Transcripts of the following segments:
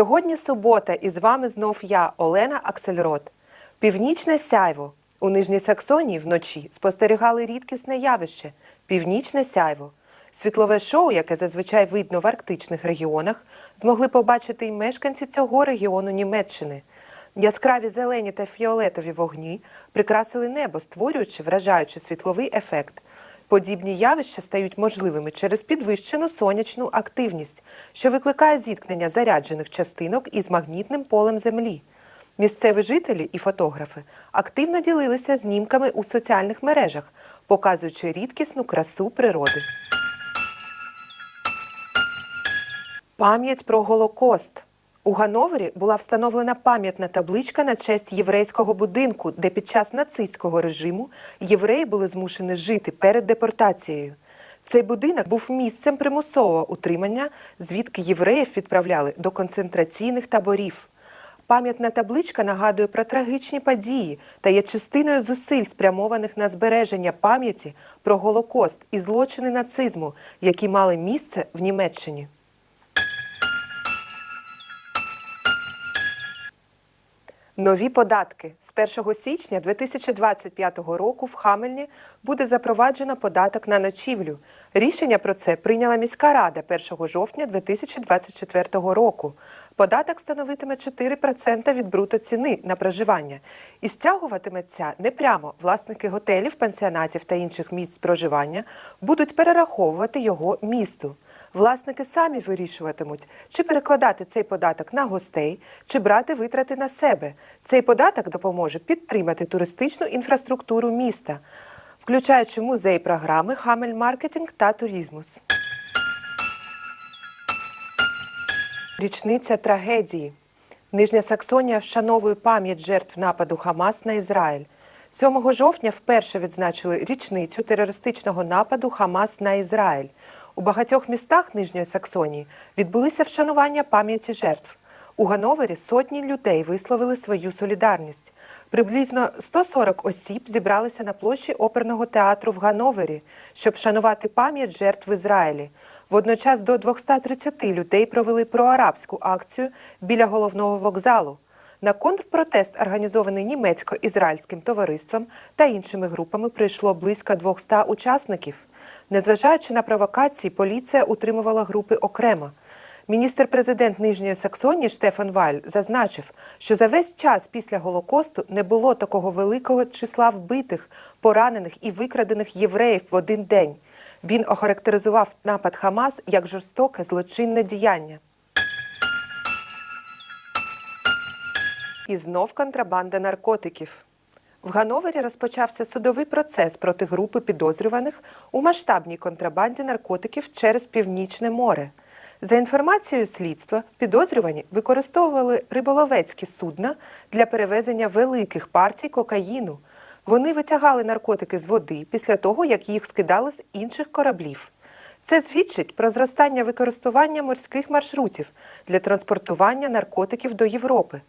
Сьогодні субота, і з вами знов я, Олена Аксельрод. Північне сяйво. У Нижній Саксонії вночі спостерігали рідкісне явище північне сяйво. Світлове шоу, яке зазвичай видно в арктичних регіонах, змогли побачити й мешканці цього регіону Німеччини. Яскраві зелені та фіолетові вогні прикрасили небо, створюючи вражаючий світловий ефект. Подібні явища стають можливими через підвищену сонячну активність, що викликає зіткнення заряджених частинок із магнітним полем Землі. Місцеві жителі і фотографи активно ділилися знімками у соціальних мережах, показуючи рідкісну красу природи. Пам'ять про Голокост. У Гановері була встановлена пам'ятна табличка на честь єврейського будинку, де під час нацистського режиму євреї були змушені жити перед депортацією. Цей будинок був місцем примусового утримання, звідки євреїв відправляли до концентраційних таборів. Пам'ятна табличка нагадує про трагічні події та є частиною зусиль, спрямованих на збереження пам'яті про Голокост і злочини нацизму, які мали місце в Німеччині. Нові податки з 1 січня 2025 року в Хамельні буде запроваджено податок на ночівлю. Рішення про це прийняла міська рада 1 жовтня 2024 року. Податок становитиме 4% від брутоціни на проживання і стягуватиметься не прямо. Власники готелів, пансіонатів та інших місць проживання будуть перераховувати його місту. Власники самі вирішуватимуть, чи перекладати цей податок на гостей, чи брати витрати на себе. Цей податок допоможе підтримати туристичну інфраструктуру міста, включаючи музей програми Хамель Маркетинг та Турізмус. Річниця трагедії. Нижня Саксонія вшановує пам'ять жертв нападу Хамас на Ізраїль. 7 жовтня вперше відзначили річницю терористичного нападу Хамас на Ізраїль. У багатьох містах Нижньої Саксонії відбулися вшанування пам'яті жертв. У Гановері сотні людей висловили свою солідарність. Приблизно 140 осіб зібралися на площі оперного театру в Гановері, щоб вшанувати пам'ять жертв в Ізраїлі. Водночас до 230 людей провели проарабську акцію біля головного вокзалу. На контрпротест, організований німецько-ізраїльським товариством та іншими групами, прийшло близько 200 учасників. Незважаючи на провокації, поліція утримувала групи окремо. Міністр-президент Нижньої Саксонії Штефан Валь зазначив, що за весь час після Голокосту не було такого великого числа вбитих, поранених і викрадених євреїв в один день. Він охарактеризував напад Хамас як жорстоке злочинне діяння. І знов контрабанда наркотиків. В Гановері розпочався судовий процес проти групи підозрюваних у масштабній контрабанді наркотиків через Північне море. За інформацією слідства, підозрювані використовували риболовецькі судна для перевезення великих партій кокаїну. Вони витягали наркотики з води після того, як їх скидали з інших кораблів. Це свідчить про зростання використання морських маршрутів для транспортування наркотиків до Європи.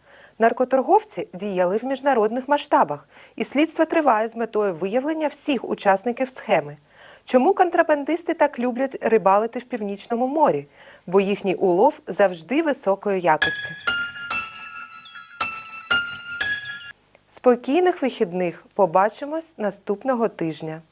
Наркоторговці діяли в міжнародних масштабах, і слідство триває з метою виявлення всіх учасників схеми. Чому контрабандисти так люблять рибалити в північному морі? Бо їхній улов завжди високої якості. Спокійних вихідних побачимось наступного тижня.